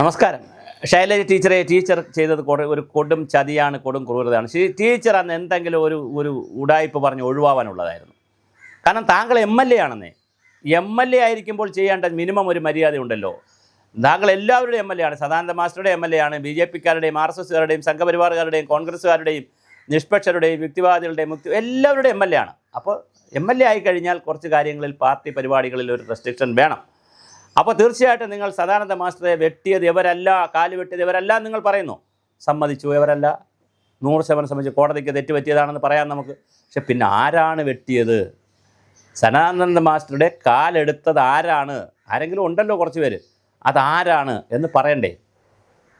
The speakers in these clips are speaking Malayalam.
നമസ്കാരം. ശൈലജ ടീച്ചറെ ടീച്ചർ ചെയ്തത് ഒരു കൊടും ചതിയാണ് കൊടും ക്രൂരതയാണ്. ടീച്ചർ അന്ന് എന്തെങ്കിലും ഒരു ഒരു ഉടായ്പ പറഞ്ഞ് ഒഴിവാവാനുള്ളതായിരുന്നു. കാരണം താങ്കൾ എം എൽ എ ആണെന്നേ. എം എൽ എ ആയിരിക്കുമ്പോൾ ചെയ്യേണ്ട മിനിമം ഒരു മര്യാദ ഉണ്ടല്ലോ താങ്കൾ എല്ലാവരുടെയും എം എൽ എ ആണ്. സദാനന്ദ മാസ്റ്ററുടെ എം എൽ എ ആണ് ബി ജെ പിക്കാരുടെയും ആർ എസ് എസ്സുകാരുടെയും സംഘപരിവാറുകാരുടെയും കോൺഗ്രസ്സുകാരുടെയും നിഷ്പക്ഷരുടെയും വ്യക്തിവാദികളുടെയും മുക്തി എല്ലാവരുടെയും എം എൽ എ ആണ്. അപ്പോൾ എം എൽ എ ആയിക്കഴിഞ്ഞാൽ കുറച്ച് കാര്യങ്ങളിൽ പാർട്ടി പരിപാടികളിൽ ഒരു റെസ്ട്രിക്ഷൻ വേണം. അപ്പോൾ തീർച്ചയായിട്ടും നിങ്ങൾ സദാനന്ദ മാസ്റ്ററെ വെട്ടിയത് ഇവരല്ല കാൽ വെട്ടിയത് ഇവരല്ല നിങ്ങൾ പറയുന്നു. സമ്മതിച്ചു ഇവരല്ല. നൂറ് ശതമാനം സംബന്ധിച്ച് കോടതിക്ക് തെറ്റുപറ്റിയതാണെന്ന് പറയാം നമുക്ക്. പക്ഷെ പിന്നെ ആരാണ് വെട്ടിയത്? സനാനന്ദ മാസ്റ്ററുടെ കാലെടുത്തത് ആരാണ്? ആരെങ്കിലും ഉണ്ടല്ലോ കുറച്ച് പേര്. അതാരാണ് എന്ന് പറയണ്ടേ.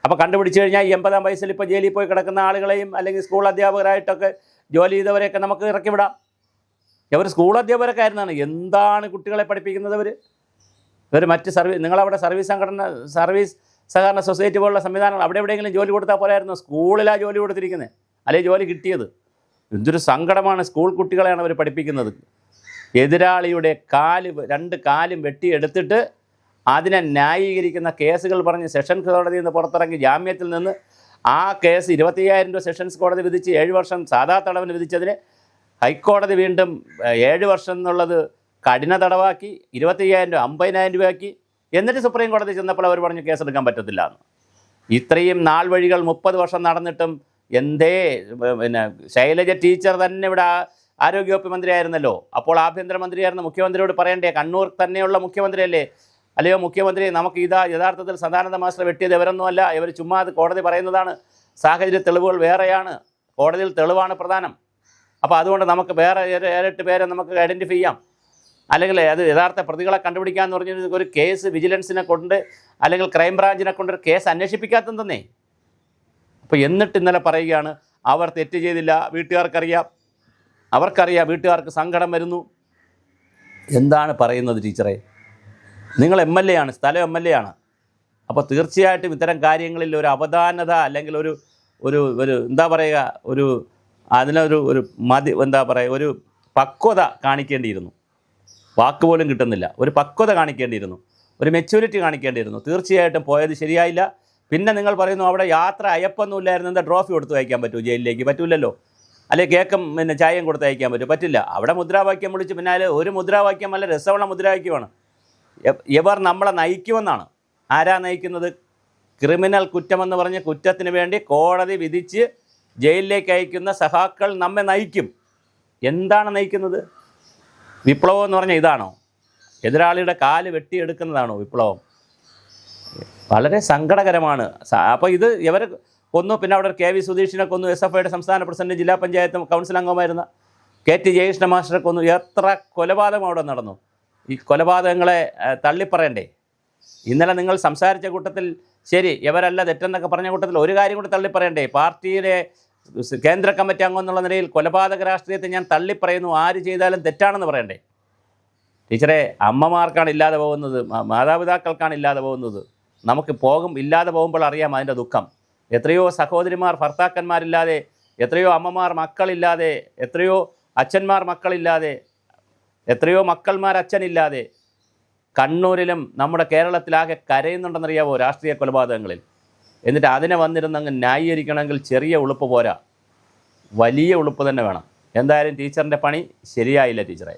അപ്പോൾ കണ്ടുപിടിച്ച് കഴിഞ്ഞാൽ ഈ എൺപതാം വയസ്സിൽ ഇപ്പോൾ ജയിലിൽ പോയി കിടക്കുന്ന ആളുകളെയും അല്ലെങ്കിൽ സ്കൂൾ അധ്യാപകരായിട്ടൊക്കെ ജോലി ചെയ്തവരെയൊക്കെ നമുക്ക് ഇറക്കി വിടാം. ഇവർ സ്കൂൾ അധ്യാപകരൊക്കെ ആയിരുന്നാണ്. എന്താണ് കുട്ടികളെ പഠിപ്പിക്കുന്നത് അവർ ഇവർ മറ്റ് സർവീസ് നിങ്ങളവിടെ സർവീസ് സംഘടന സർവീസ് സഹകരണ സൊസൈറ്റി പോലുള്ള സംവിധാനങ്ങൾ അവിടെ എവിടെയെങ്കിലും ജോലി കൊടുത്താൽ പോലായിരുന്നു സ്കൂളിലാണ് ജോലി കൊടുത്തിരിക്കുന്നത് അല്ലെങ്കിൽ ജോലി കിട്ടിയത്? എന്തൊരു സങ്കടമാണ് സ്കൂൾ കുട്ടികളെയാണ് അവർ പഠിപ്പിക്കുന്നത്. എതിരാളിയുടെ കാൽ രണ്ട് കാലും വെട്ടിയെടുത്തിട്ട് അതിനെ ന്യായീകരിക്കുന്ന കേസുകൾ പറഞ്ഞ് സെഷൻസ് കോടതിയിൽ നിന്ന് പുറത്തിറങ്ങി ജാമ്യത്തിൽ നിന്ന് ആ കേസ് ഇരുപത്തയ്യായിരം രൂപ സെഷൻസ് കോടതി വിധിച്ച് ഏഴ് വർഷം സാധാ തടവിന് വിധിച്ചതിന് ഹൈക്കോടതി വീണ്ടും ഏഴ് വർഷം എന്നുള്ളത് കഠിന തടവാക്കി ഇരുപത്തി അയ്യായിരം രൂപ അമ്പതിനായിരം രൂപയാക്കി. എന്നിട്ട് സുപ്രീം കോടതി ചെന്നപ്പോൾ അവർ പറഞ്ഞു കേസെടുക്കാൻ പറ്റത്തില്ല എന്ന്. ഇത്രയും നാൾ വഴികൾ മുപ്പത് വർഷം നടന്നിട്ടും എന്തേ പിന്നെ ശൈലജ ടീച്ചർ തന്നെ ഇവിടെ ആരോഗ്യവകുപ്പ് മന്ത്രിയായിരുന്നല്ലോ. അപ്പോൾ ആഭ്യന്തരമന്ത്രിയായിരുന്ന മുഖ്യമന്ത്രിയോട് പറയണ്ടേ കണ്ണൂർ തന്നെയുള്ള മുഖ്യമന്ത്രിയല്ലേ? അല്ലയോ മുഖ്യമന്ത്രി നമുക്ക് ഇതാ യഥാർത്ഥത്തിൽ സദാനന്ദ മാസ്റ്റർ വെട്ടിയത് ഇവരൊന്നുമല്ല ഇവർ ചുമ്മാ അത് കോടതി പറയുന്നതാണ്. സാഹചര്യ തെളിവുകൾ വേറെയാണ് കോടതിയിൽ തെളിവാണ് പ്രധാനം. അപ്പോൾ അതുകൊണ്ട് നമുക്ക് വേറെ ഏഴ് ഏഴെട്ട് പേരെ നമുക്ക് ഐഡന്റിഫൈ ചെയ്യാം. അല്ലെങ്കിൽ അത് യഥാർത്ഥ പ്രതികളെ കണ്ടുപിടിക്കാന്ന് പറഞ്ഞ ഒരു കേസ് വിജിലൻസിനെ കൊണ്ട് അല്ലെങ്കിൽ ക്രൈംബ്രാഞ്ചിനെ കൊണ്ട് ഒരു കേസ് അന്വേഷിപ്പിക്കാത്തതെന്നേ അപ്പോൾ എന്നിട്ട് ഇന്നലെ പറയുകയാണ് അവർ തെറ്റ് ചെയ്തില്ല വീട്ടുകാർക്കറിയാം അവർക്കറിയാം വീട്ടുകാർക്ക് സങ്കടം വരുന്നു. എന്താണ് പറയുന്നത് ടീച്ചറെ? നിങ്ങൾ എം എൽ എ ആണ് സ്ഥലം എം എൽ എ ആണ്. അപ്പോൾ തീർച്ചയായിട്ടും ഇത്തരം കാര്യങ്ങളിൽ ഒരു അവധാനത അല്ലെങ്കിൽ ഒരു ഒരു ഒരു എന്താ പറയുക ഒരു അതിനൊരു ഒരു മതി എന്താ പറയുക ഒരു പക്വത കാണിക്കേണ്ടിയിരുന്നു. വാക്ക് പോലും കിട്ടുന്നില്ല. ഒരു പക്വത കാണിക്കേണ്ടിയിരുന്നു. ഒരു മെച്യൂരിറ്റി കാണിക്കേണ്ടിയിരുന്നു. തീർച്ചയായിട്ടും പോയത് ശരിയായില്ല. പിന്നെ നിങ്ങൾ പറയുന്നു അവിടെ യാത്ര അയപ്പൊന്നുമില്ലായിരുന്നു എന്താ ട്രോഫി കൊടുത്ത് അയക്കാൻ പറ്റുമോ ജയിലിലേക്ക് പറ്റൂലല്ലോ. അല്ലെ കേക്കും പിന്നെ ചായയും കൊടുത്ത് അയക്കാൻ പറ്റും? പറ്റില്ല. അവിടെ മുദ്രാവാക്യം വിളിച്ച് പിന്നാലെ ഒരു മുദ്രാവാക്യം അല്ല രസമുള്ള മുദ്രാവാക്യമാണ്. ഇവർ നമ്മളെ നയിക്കുമെന്നാണ്. ആരാ നയിക്കുന്നത്? ക്രിമിനൽ കുറ്റമെന്ന് പറഞ്ഞ് കുറ്റത്തിന് വേണ്ടി കോടതി വിധിച്ച് ജയിലിലേക്ക് അയക്കുന്ന സഹാക്കൾ നമ്മെ നയിക്കും. എന്താണ് നയിക്കുന്നത്? വിപ്ലവം എന്ന് പറഞ്ഞാൽ ഇതാണോ? എതിരാളിയുടെ കാൽ വെട്ടിയെടുക്കുന്നതാണോ വിപ്ലവം? വളരെ സങ്കടകരമാണ്. അപ്പോൾ ഇത് ഇവർ കൊന്നു പിന്നെ അവിടെ കെ വി സുധീഷിനെ കൊന്നു എസ് എഫ് ഐയുടെ സംസ്ഥാന പ്രസിഡന്റ് ജില്ലാ പഞ്ചായത്ത് കൗൺസിൽ അംഗമായിരുന്ന കെ ടി ജയകൃഷ്ണ മാസ്റ്ററെ കൊന്നു. എത്ര കൊലപാതകം അവിടെ നടന്നു? ഈ കൊലപാതകങ്ങളെ തള്ളിപ്പറയണ്ടേ? ഇന്നലെ നിങ്ങൾ സംസാരിച്ച കൂട്ടത്തിൽ ശരി ഇവരല്ല തെറ്റെന്നൊക്കെ പറഞ്ഞ കൂട്ടത്തിൽ ഒരു കാര്യം കൂടി തള്ളിപ്പറയണ്ടേ? പാർട്ടിയുടെ സ് കേന്ദ്ര കമ്മിറ്റി അംഗം എന്നുള്ള നിലയിൽ കൊലപാതക രാഷ്ട്രീയത്തെ ഞാൻ തള്ളിപ്പറയുന്നു. ആര് ചെയ്താലും തെറ്റാണെന്ന് പറയണ്ടേ? ടീച്ചറെ അമ്മമാർക്കാണ് ഇല്ലാതെ പോകുന്നത്. മാതാപിതാക്കൾക്കാണ് ഇല്ലാതെ പോകുന്നത്. നമുക്ക് പോകും ഇല്ലാതെ പോകുമ്പോൾ അറിയാം അതിന്റെ ദുഃഖം. എത്രയോ സഹോദരിമാർ ഭർത്താക്കന്മാരില്ലാതെ എത്രയോ അമ്മമാർ മക്കളില്ലാതെ എത്രയോ അച്ഛന്മാർ മക്കളില്ലാതെ എത്രയോ മക്കൾമാർ അച്ഛനില്ലാതെ കണ്ണൂരിലും നമ്മുടെ കേരളത്തിലാകെ കരയുന്നുണ്ടെന്നറിയാവോ രാഷ്ട്രീയ കൊലപാതകങ്ങളിൽ? എന്നിട്ട് അതിനെ വന്നിരുന്ന് അങ്ങ് ന്യായീകരിക്കണമെങ്കിൽ ചെറിയ ഉളുപ്പ് പോരാ. വലിയ ഉളുപ്പ് തന്നെ വേണം. എന്തായാലും ടീച്ചറിന്റെ പണി ശരിയായില്ല ടീച്ചറെ.